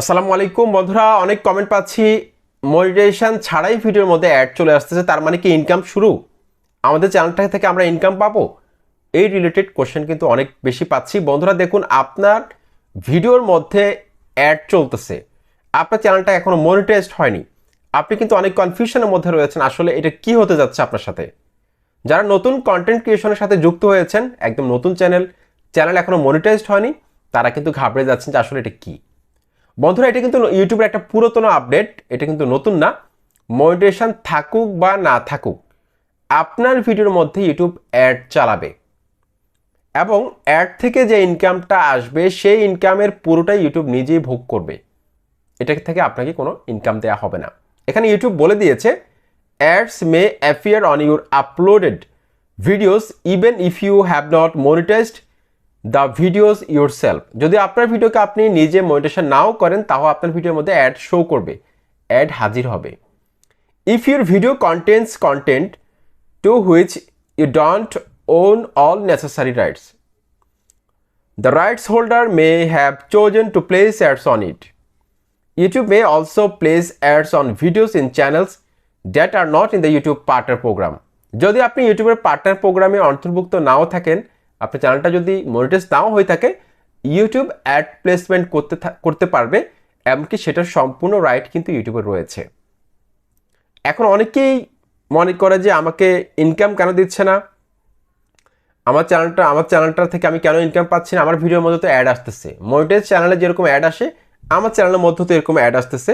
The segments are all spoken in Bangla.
আসসালামু আলাইকুম বন্ধুরা, অনেক কমেন্ট পাচ্ছি। মনিটাইজেশন ছাড়াই ভিডিওর মধ্যে অ্যাড চলে আসতেছে, তার মানে কি ইনকাম শুরু? আমাদের চ্যানেলটা থেকে আমরা ইনকাম পাবো? এই রিলেটেড কোশ্চেন কিন্তু অনেক বেশি পাচ্ছি। বন্ধুরা, দেখুন, আপনার ভিডিওর মধ্যে অ্যাড চলতেছে। আপনার চ্যানেলটা এখনও মনিটাইজড হয়নি। আপনি কিন্তু অনেক কনফিউশনের মধ্যে রয়েছেন, আসলে এটা কি হতে যাচ্ছে আপনার সাথে? যারা নতুন কন্টেন্ট ক্রিয়েশনের সাথে যুক্ত হয়েছেন, একদম নতুন চ্যানেল চ্যানেল এখনও মনিটাইজড হয়নি, তারা কিন্তু ঘাবড়ে যাচ্ছেন যে আসলে এটা কী। বন্ধুরা, এটা কিন্তু ইউটিউবের একটা পুরাতন আপডেট এটা কিন্তু নতুন না। মনিটেশন থাকুক বা না থাকুক, আপনার ভিডিওর মধ্যে ইউটিউব অ্যাড চালাবে। এবং অ্যাড থেকে যে ইনকামটা আসবে, সেই ইনকামের পুরোটাই ইউটিউব নিজেই ভোগ করবে। এটা থেকে আপনাকে কোনো ইনকাম দেওয়া হবে না। এখানে ইউটিউব বলে দিয়েছে ads may appear on your uploaded videos even if you have not monetised the videos your যদি আপনার ভিডিওকে আপনি নিজে মনিটেশন নাও করেন তাও আপনার ভিডিওর মধ্যে অ্যাড শো করবে। অ্যাড হাজির হবে। If your video contents content to which you don't own all necessary rights the rights holder may have chosen to place ads on it YouTube may also place ads on videos in channels that are not in the YouTube Partner Program. যদি আপনি ইউটিউবের পার্টনার প্রোগ্রামে অন্তর্ভুক্ত নাও থাকেন আপনার চ্যানেলটা যদি মনিটাইজ নাও হয়ে থাকে ইউটিউব অ্যাড প্লেসমেন্ট করতে করতে পারবে, এমনকি সেটার সম্পূর্ণ রাইট কিন্তু ইউটিউবে রয়েছে। এখন অনেকেই মনে করে যে আমাকে ইনকাম কেন দিচ্ছে না? আমার চ্যানেলটা আমার চ্যানেলটা থেকে আমি কেন ইনকাম পাচ্ছি না? আমার ভিডিওর মধ্যে তো অ্যাড আসতেছে। মনিটাইজ চ্যানেলে যেরকম অ্যাড আসে, আমার চ্যানেলের মধ্যে তো এরকম অ্যাড আসতেছে,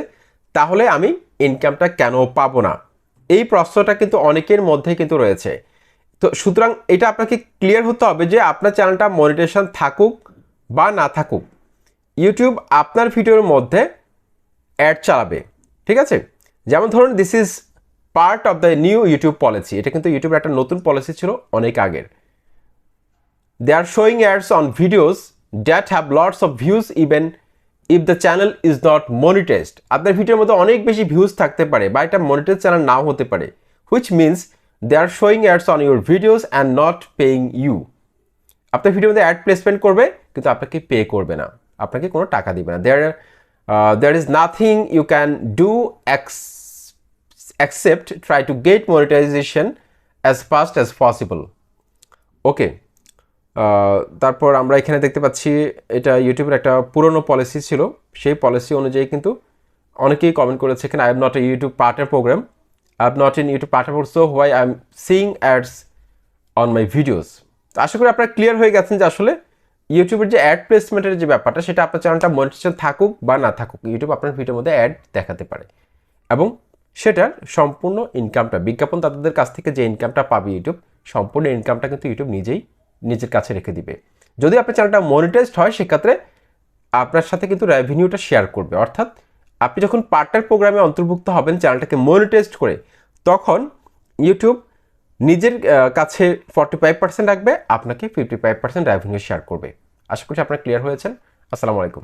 তাহলে আমি ইনকামটা কেন পাবো না? এই প্রশ্নটা কিন্তু অনেকের মধ্যে কিন্তু রয়েছে। তো সুতরাং এটা আপনাকে ক্লিয়ার হতে হবে যে আপনার চ্যানেলটা মনিটেশন থাকুক বা না থাকুক। ইউটিউব আপনার ভিডিওর মধ্যে অ্যাড চালাবে, ঠিক আছে? যেমন ধরুন this is part of the new YouTube policy এটা কিন্তু ইউটিউবের একটা নতুন পলিসি ছিল অনেক আগের। They are showing ads on videos that have lots of views even if the channel is not monetized আপনার ভিডিওর মধ্যে অনেক বেশি ভিউজ থাকতে পারে বা এটা মনিটাইজ চ্যানেল নাও হতে পারে। Which means they are showing ads on your videos and not paying you আপনার ভিডিওর মধ্যে অ্যাড প্লেসমেন্ট করবে, কিন্তু আপনাকে পে করবে না। আপনাকে কোনো টাকা দিবে না। There there is nothing you can do except try to get monetisation as fast as possible okay তারপর আমরা এখানে দেখতে পাচ্ছি, এটা ইউটিউবের একটা পুরনো পলিসি ছিল। সেই পলিসি অনুযায়ী কিন্তু অনেকেই কমেন্ট করেছে এখানে I am not a YouTube partner program am not in YouTube partner so why I am seeing ads on my videos আশা করি আপনারা ক্লিয়ার হয়ে গেছেন যে আসলে ইউটিউবের যে অ্যাড প্লেসমেন্টের যে ব্যাপারটা, সেটা আপনার চ্যানেলটা মনিটেশন থাকুক বা না থাকুক ইউটিউব আপনার ভিডিওর মধ্যে অ্যাড দেখাতে পারে। এবং সেটার সম্পূর্ণ ইনকামটা বিজ্ঞাপন দাতাদের কাছ থেকে যে ইনকামটা পাবে ইউটিউব সম্পূর্ণ ইনকামটা কিন্তু ইউটিউব নিজেই নিজের কাছে রেখে দিবে। যদি আপনার চ্যানেলটা মনিটাইজড হয়, সেক্ষেত্রে আপনার সাথে কিন্তু রেভিনিউটা শেয়ার করবে। অর্থাৎ আপনি যখন পার্টনার প্রোগ্রামে অন্তর্ভুক্ত হবেন চ্যানেলটাকে মনিটাইজড করে, তখন ইউটিউব নিজের কাছে ফর্টি ফাইভ পার্সেন্ট রাখবে, আপনাকে fifty five percent revenue share করবে। আশা করছি আপনারা ক্লিয়ার হয়েছেন। আসসালামু আলাইকুম।